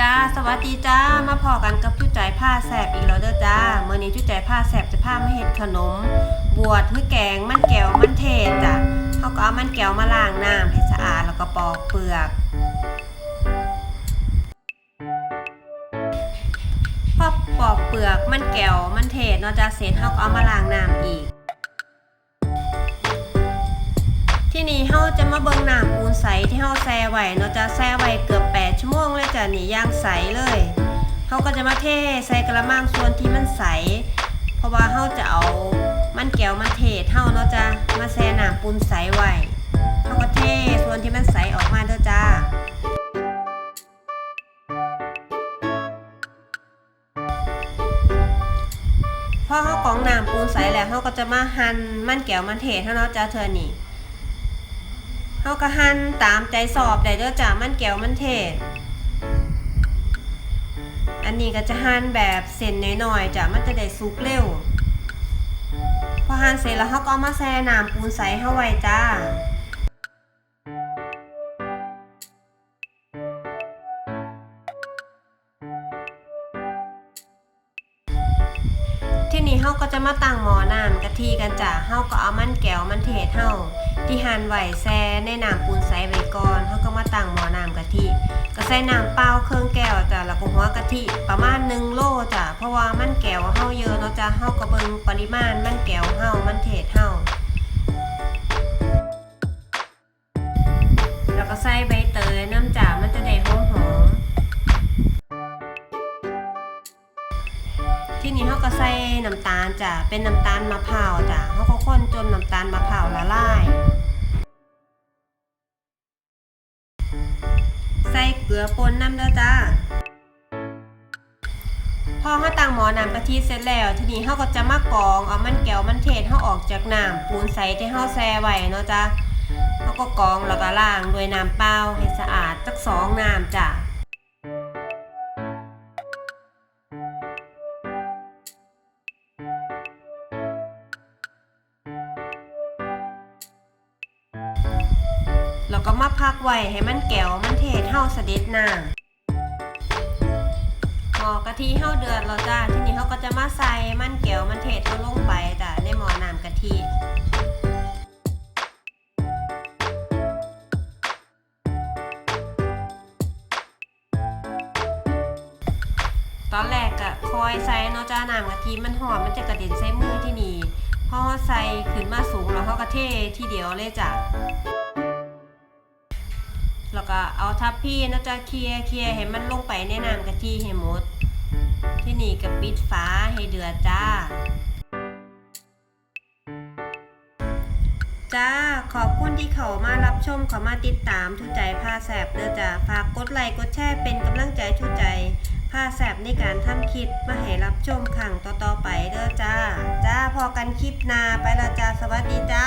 จ้าสวัสดีจ้ามาพอกันกับจุ้ใจผ้าแสบอีกแล้วเด้อจ้าเมื่อนี้จุ้ใจผ้าแสบจะผ้ามาเฮ็ดขนม บวชคือแกงมันแก้วมันเทศจ้ะเขาก็เอามันแก้วมาล้างน้ำให้สะอาดแล้วก็ปอกเปลือกพอปอกเปลือกมันแก้วมันเทศเนาะจ้าเสร็จเขาก็เอามาล้างน้ำอีก ที่นี่เฮาจะมาเบิ่งน้ำปูนใสที่เฮาแช่ไว้เนาะจะแช่ไว้เกือบ ชั่วโมงเลยจ้ะนี่ย่างใสเลยเฮาก็จะมาเทใส่กระมังส่วนที่มันใส เพราะว่าเฮาจะเอามันแก้วมันเทศเฮาเนาะจ้ะมาแช่น้ำปูนใสไว้เฮาก็เทส่วนที่มันใสออกมาเด้อจ้าพอเฮากองน้ำปูนใสแล้วเฮาก็จะมาหั่นมันแก้วมันเทศเฮาเนาะจ้ะเธอนี่ เฮาก็หั่นตามใจสอบได้เด้อจ้ามันแก้วมันเทศ อันนี้ก็จะหั่นแบบเส้นน้อยๆจ้ะมันจะได้สุกเร็ว พอหั่นเสร็จแล้วเฮาก็เอามาแช่น้ำปูนใสเฮาไว้จ้า นี่เฮาก็จะมาตั้งหม้อน้ำกะทิกันจ้ะเฮาก็เอามันแก้วมันเทศเฮาที่หั่นไว้แซ่ในน้ำปูนใสไว้ก่อนเฮาก็มาตั้งหม้อน้ำกะทิก็ใส่น้ำเปล่าเครื่องแก้วจ้ะแล้วก็หัวกะทิประมาณ1โลจ้ะเพราะว่ามันแก้วเฮาเยอะเนาะจ้ะเฮาก็เบิ่งปริมาณมันแก้วเฮามันเทศเฮา ที่นี่เขาก็ใส่น้ำตาลจ้ะเป็นน้ำตาลมะพร้าวจ้ะเขาก็ข้นจนน้ำตาลมะพร้าวละลายใส่เกลือป่นน้ำเด้อจ้าพอเขาตั้งหม้อน้ำกะทิเสร็จแล้ว ทีนี้เขาก็จะมากรองเอามันแก้วมันเทศเขาออกจากน้ำปูนใสที่เขาแช่ไว้เนาะจ้ะเขาก็กรองแล้วก็ล้างด้วยน้ำเปล่าให้สะอาดสักสองน้ำจ้ะ ก็มาพักไว้ให้มันแก้วมันเทศเฮาเสด็จน้ำหม้อกะทิเฮาเดือดแล้วจ้าทีนี้เฮาก็จะมาใส่มันแก้วมันเทศเฮาลงไปจ้ะในหม้อน้ำกะทิตอนแรกก็คอยใส่เนาะจ้าน้ำกะทิมันหอมมันจะกระเด็นใส่มือที่นี่พอใส่ขึ้นมาสูงแล้วเขาก็เททีเดียวเลยจ้ะ แล้วก็เอาทับพี่นะจ๊ะเคลียร์เคลียร์ให้มันลงไปในน้ำกะทิให้หมด ที่นี่ก็ปิดฝาให้เดือดจ้า จ้า ขอบคุณที่เขามารับชมเขามาติดตามทุกใจผ้าแสบเด้อจ้าฝากกดไลค์กดแชร์เป็นกำลังใจทุกใจผ้าแสบในการทำคลิปมาให้รับชมขังต่อๆไปเด้อจ้า จ้าพอกันคลิปนาไปละจ้าสวัสดีจ้า